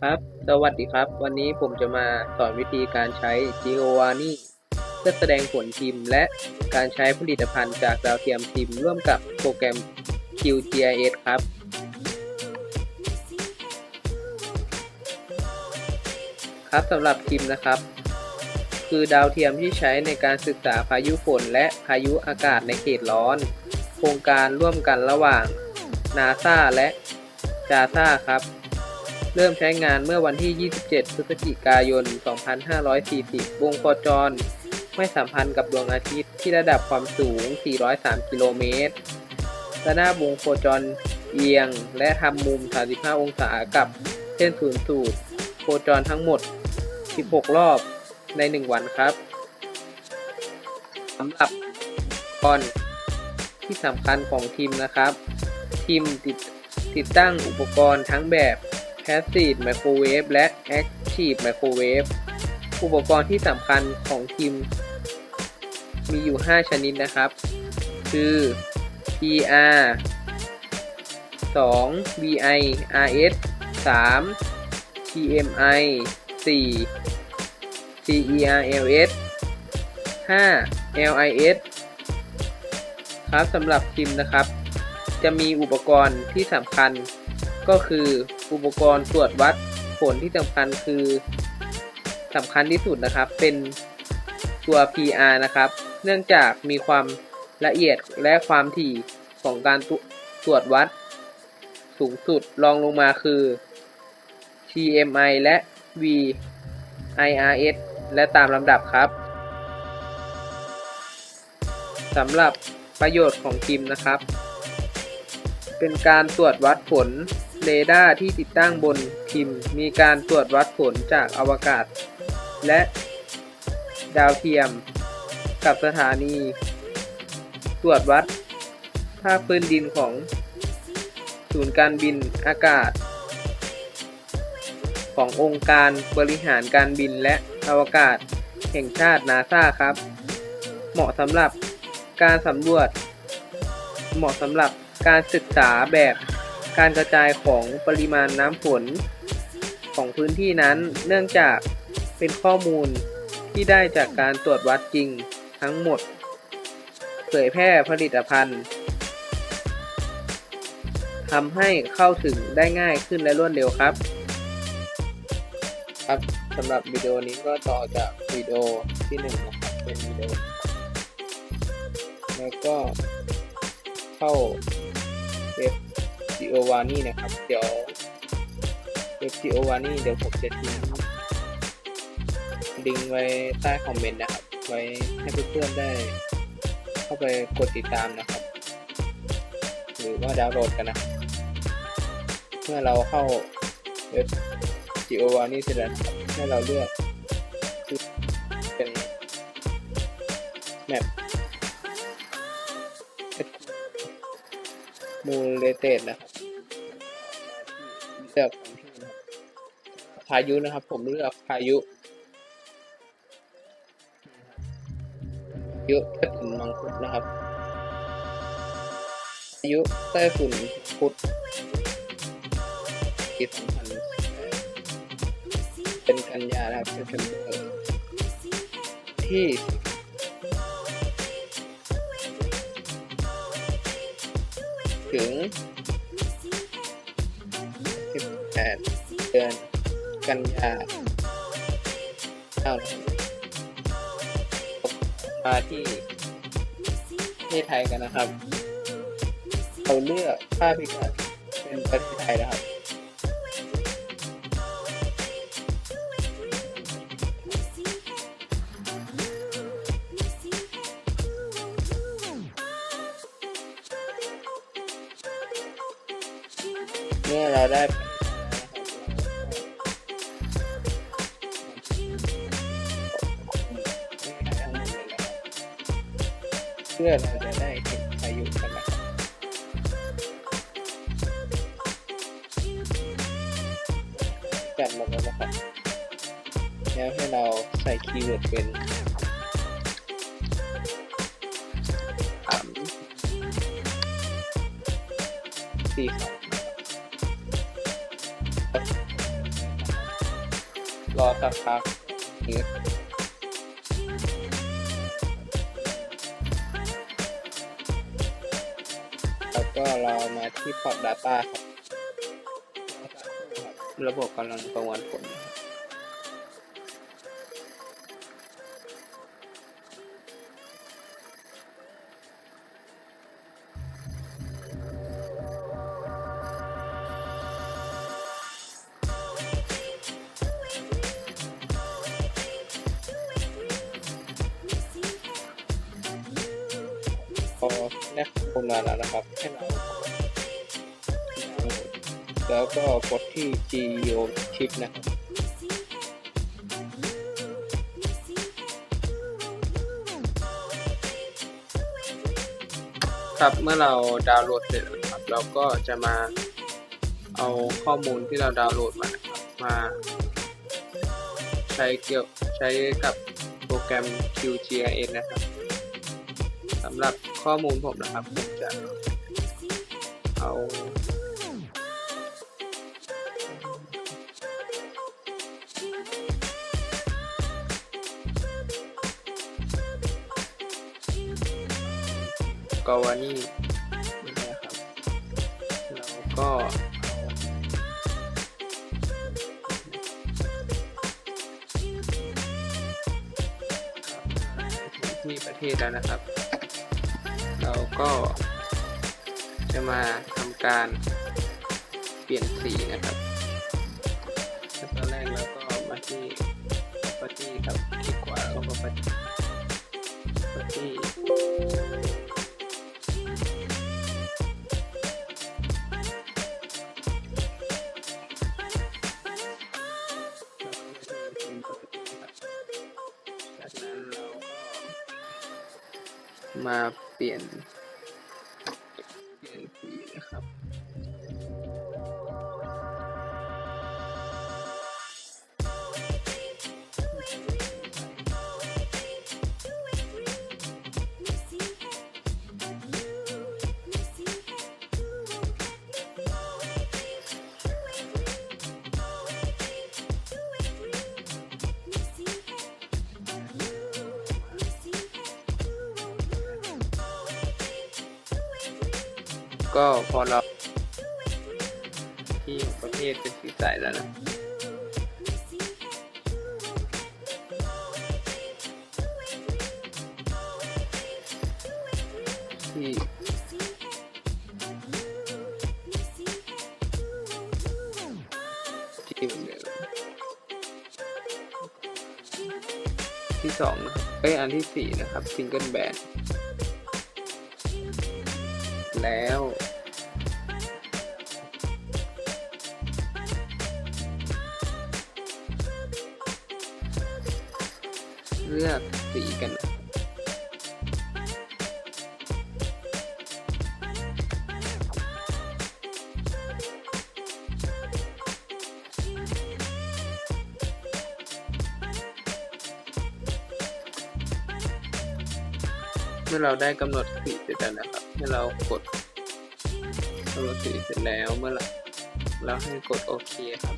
ครับ สวัสดีครับ วันนี้ผมจะมาสอนวิธีการใช้ Giovanni เพื่อแสดงผลพิมพ์ และการใช้ผลิตภัณฑ์จากดาวเทียมพิมพ์ร่วมกับโปรแกรม QGIS ครับ ครับสำหรับพิมพ์นะครับ คือดาวเทียมที่ใช้ในการศึกษาพายุฝนและพายุอากาศในเขตร้อน โครงการร่วมกันระหว่าง NASA และ JAXA ครับ เริ่มใช้งานเมื่อวันที่ 27 พฤศจิกายน 2540 วงโคจร ไม่สัมพันธ์กับดวงอาทิตย์ที่ระดับความสูง 403 กิโลเมตรระนาบวงโคจรเอียง และทำมุม 35 องศากับเส้นศูนย์สูตร โคจรทั้งหมด 16 รอบใน 1 วันครับสำหรับกรที่สำคัญของทีมนะครับ ทีมติดติดตั้งอุปกรณ์ทั้งแบบ Passive Microwave และ Active Microwave อุปกรณ์ที่สำคัญของทีมมีอยู่ 5 ชนิดนะครับ คือ PR 2 VI RS 3 TMI 4 CERLS 5 LIS ครับสำหรับพิมนะครับ จะมีอุปกรณ์ที่สำคัญก็คือ อุปกรณ์ตรวจวัดผลที่สำคัญคือสำคัญที่สุดนะครับ เป็นตัว PR นะครับ เนื่องจากมีความละเอียดและความถี่ของการตรวจวัด สูงสุดรองลงมาคือ TMI และ VIRS และตามลำดับครับสำหรับประโยชน์ของพิมพ์นะครับ เป็นการตรวจวัดผล เรดาร์ที่ติดตั้งบนพิมพ์ มีการตรวจวัดผลจากอวกาศ และดาวเทียม กับสถานี ตรวจวัดภาคพื้นดินของ ศูนย์การบินอากาศ ขององค์การบริหารการบินและอวกาศ แห่งชาตินาซาครับ เหมาะสำหรับการสำรวจ เหมาะสำหรับการศึกษาแบบ การกระจายของปริมาณน้ำฝนของพื้นที่นั้นเนื่องจากเป็นข้อมูลที่ได้จากการตรวจวัดจริงทั้งหมด เผยแพร่ผลิตภัณฑ์ทำให้เข้าถึงได้ง่ายขึ้นและรวดเร็วครับ ครับสำหรับวิดีโอนี้ก็ต่อจากวิดีโอที่หนึ่งนะครับเป็นวิดีโอแล้วก็เข้าเว็บ g o v a n i นะครับ เดี๋ยวเว็บ g o v a n i เดี๋ยวผมจะทิ้งลิงไว้ใต้คอมเมนต์นะครับ ไว้ให้เพื่อนๆได้ เข้าไปกดติดตามนะครับ หรือว่าดาวน์โหลดกันนะ เมื่อเราเข้าเว็บ g o v a n i เสร็จแล้วนะครับให้เราเลือกเป็นแมปมูลเลเตดนะ พายุนะครับ ผมเลือกพายุพายุใต้ฝุ่นมังคุดนะครับพายุใต้ฝุ่นพุดปีสองพันเป็นกันยานะครับเซปเทมเบอร์ที่ถึง18เดือน กันยาเอาละมาที่ประเทศไทยกันนะครับ เราเลือกค่าพิกัดเป็นประเทศไทยนะครับเมื่อเราได้ พื่อเราจะได้เห็นพายุกันนะครับจัดมาแล้วนะครับแล้วให้เราใส่คีย์เวิร์ดเป็นสามสี่สองรอสักพักนี้ ก็เรามาที่พอร์ต Data ครับ ระบบกำลังประมวลผลนะครับ พอได้ข้อมูลมาแล้วนะครับให้เราแล้วก็กดที่ Geo Chip นะครับครับเมื่อเราดาวน์โหลดเสร็จแล้วครับ เราก็จะมาเอาข้อมูลที่เราดาวน์โหลดมานะครับมาใช้เกี่ยวใช้กับโปรแกรม QGIS นะครับ สำหรับข้อมูลผมนะครับผมจะเอากวานี่นี่นะครับแล้วก็เอาที่ประเทศแล้วนะครับ ก็ จะมาทำการเปลี่ยนสีนะครับขั้นตอนแรกเราก็มาที่ property ครับคลิกขวาแล้วก็ property property มาเปลี่ยน ก็พอเราที่ประเทเป็นสีใสแล้วนะที่ที่เหมือนที่สองนะครับเอ้ยอันที่สี่นะครับซิงเกิลแบนแล้ว สีกันเมื่อเราได้กำหนดสีเสร็จแล้วนะครับให้เรากดกำหนดสีเสร็จแล้วเมื่อไหร่เราให้กดโอเคครับ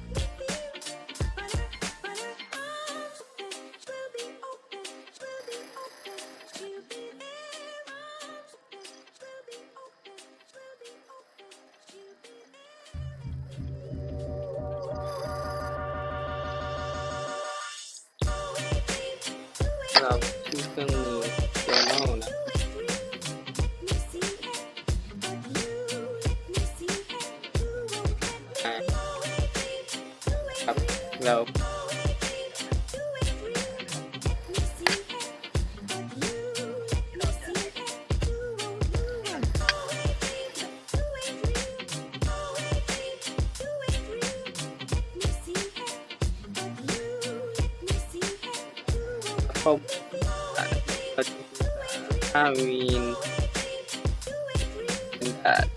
เราที่เครื่องมือ I mean, that.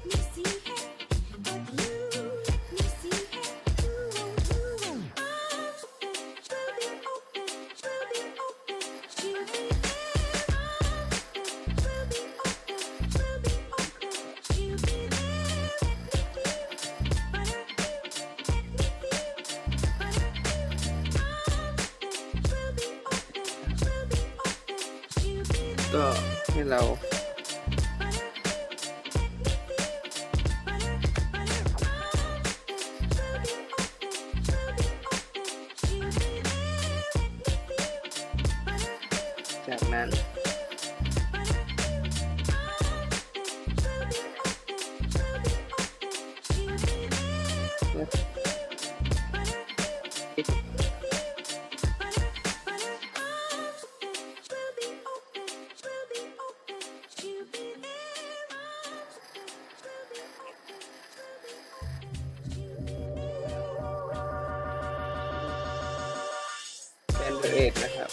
Stop. ให้เราจากนั้น เป็นเอทนะครับ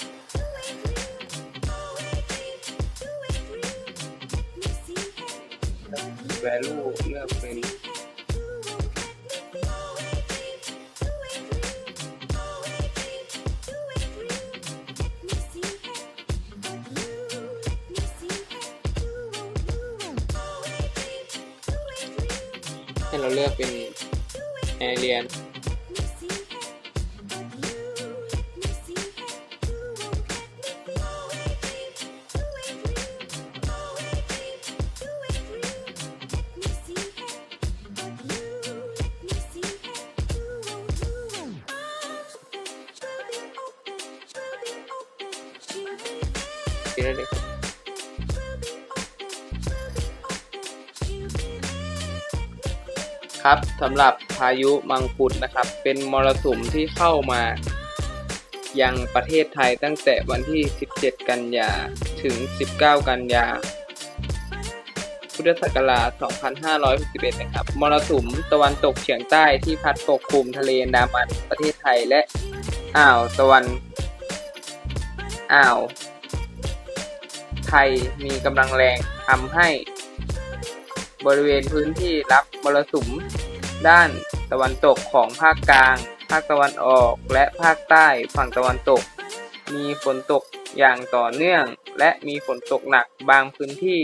value เลือกเป็นให้เราเลือกเป็น alien ที ครับสำหรับพายุมังคุดนะครับ เป็นมรสุมที่เข้ามายังประเทศไทยตั้งแต่วันที่ 17 กันยาถึง 19 กันยา พุทธศักราช 2561 นะครับ มรสุมตะวันตกเฉียงใต้ที่พัดปกคลุมทะเลอันดามันประเทศไทยและอ่าวตะวันอ่าว ไทยมีกำลังแรงทำให้ บริเวณพื้นที่รับมรสุม ด้านตะวันตกของภาคกลาง ภาคตะวันออก และภาคใต้ฝั่งตะวันตก มีฝนตกอย่างต่อเนื่อง และมีฝนตกหนักบางพื้นที่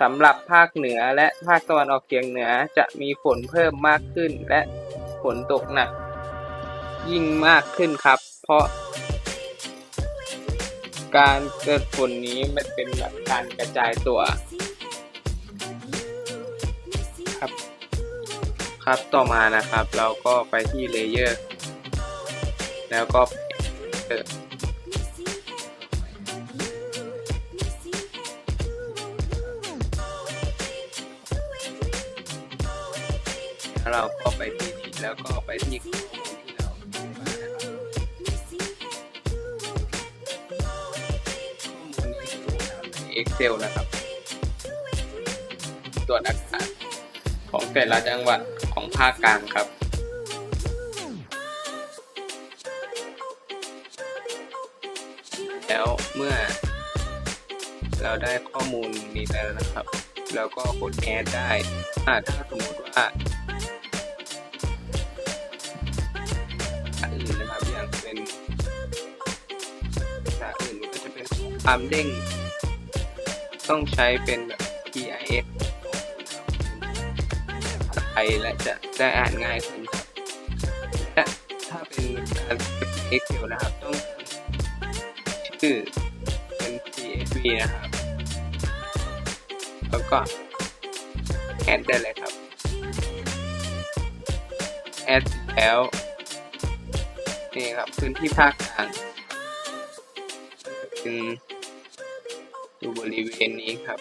สำหรับภาคเหนือและภาคตะวันออกเฉียงเหนือจะมีฝนเพิ่มมากขึ้น และฝนตกหนัก ยิ่งมากขึ้นครับ เพราะ การเกิดฝนนี้มันเป็นแบบการกระจายตัว ครับต่อมานะครับ เราก็ไปที่เลเยอร์แล้วก็เปิดแล้วเราก็ไปที่นี้แล้วก็ไปที่ข้อมูลที่เราได้มานะครับข้อมูลนี้คือทำใน Excel นะครับตรวจอากาศของแต่ละจังหวัด ของภาคกลางครับแล้วเมื่อ เราได้ข้อมูลนี้แล้วนะครับ แล้วก็กดแอดได้อ่าถ้าสมมติว่าอันอื่นนะครับอย่างเป็นอื่นก็จะเป็นความเด้ง ต้องใช้เป็นแบบ ยและจะได้อ่านง่ายขึ้นครับและถ้าเป็นการเป็น Excel นะครับ ต้องชื่อเป็น CSV นะครับ แล้วก็แอดได้เลยครับแอดแล้วนี่ครับพื้นที่ภาคกลางจึงอยู่บริเวณนี้ครับ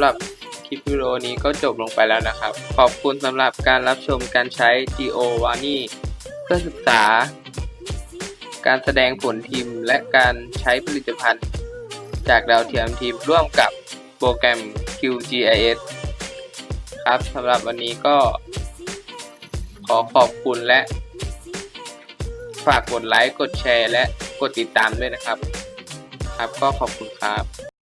ำหรับคลิปวิดีโอนี้ก็จบลงไปแล้วนะครับ ขอบคุณสำหรับการรับชมการใช้ Geo w a n i เพื่อศึกษา การแสดงผลทีมและการใช้ผลิตภัณฑ์ จากดาวเทียมทีมร่วมกับโปรแกรม QGIS ครับสำหรับวันนี้ก็ขอขอบคุณและ ฝากกดไลค์ กดแชร์ และกดติดตามด้วยนะครับ ครับก็ขอบคุณครับ